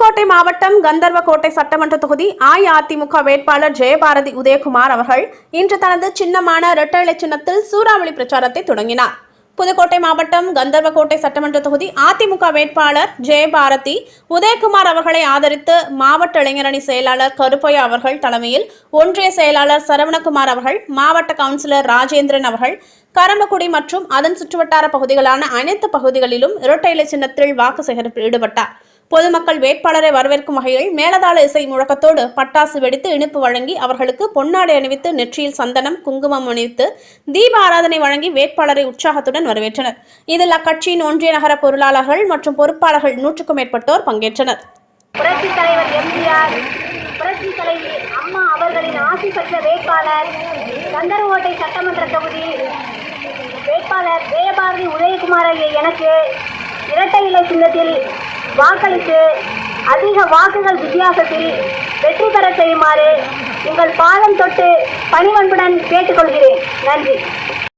புதுக்கோட்டை மாவட்டம் கந்தர்வக்கோட்டை சட்டமன்ற தொகுதி அஇஅதிமுக வேட்பாளர் ஜெயபாரதி உதயகுமார் அவர்கள் இன்று தனது சின்னமான இரட்டை சின்னத்தில் சூறாவளி பிரச்சாரத்தை தொடங்கினார். புதுக்கோட்டை மாவட்டம் கந்தர்வக்கோட்டை சட்டமன்ற தொகுதி அதிமுக வேட்பாளர் ஜெயபாரதி உதயகுமார் அவர்களை ஆதரித்து மாவட்ட இளைஞரணி செயலாளர் கருப்பையா அவர்கள் தலைமையில் ஒன்றிய செயலாளர் சரவணகுமார் அவர்கள் மாவட்ட கவுன்சிலர் ராஜேந்திரன் அவர்கள் கரம்பக்குடி மற்றும் அதன் சுற்றுவட்டார பகுதிகளான அனைத்து பகுதிகளிலும் இரட்டை இலை சின்னத்தில் வாக்கு சேகரிப்பில் ஈடுபட்டார். பொதுமக்கள் வேட்பாளரை வரவேற்கும் வகையில் மேலதாள இசை முழக்கத்தோடு பட்டாசு வெடித்து இனிப்பு வழங்கி அவர்களுக்கு பொன்னாடை அணிவித்து நெற்றியில் சந்தனம் குங்குமம் அணிவித்து தீப ஆராதனை வழங்கி வேட்பாளரை உற்சாகத்துடன் வரவேற்றனர். இதில் அக்கட்சியின் ஒன்றிய நகர பொருளாளர்கள் மற்றும் பொறுப்பாளர்கள் நூற்றுக்கும் மேற்பட்டோர் பங்கேற்றனர். புரட்சி தலைவர் எம்ஜிஆர் புரட்சி தலைவி அம்மா அவர்களின் ஆசி பெற்ற வேட்பாளர் கந்தர்வோட்டை சட்டமன்ற தொகுதி வேட்பாளர் ஜெயபாரதி உதயகுமார் ஐயா எனக்கு இரட்டை இலை சின்னத்தில் வாக்களித்து அதிக வாக்குகள் வித்தியாசத்தில் வெற்றி பெற செய்யுமாறு உங்கள் பாதம் தொட்டு பணிவன்புடன் கேட்டுக்கொள்கிறேன். நன்றி.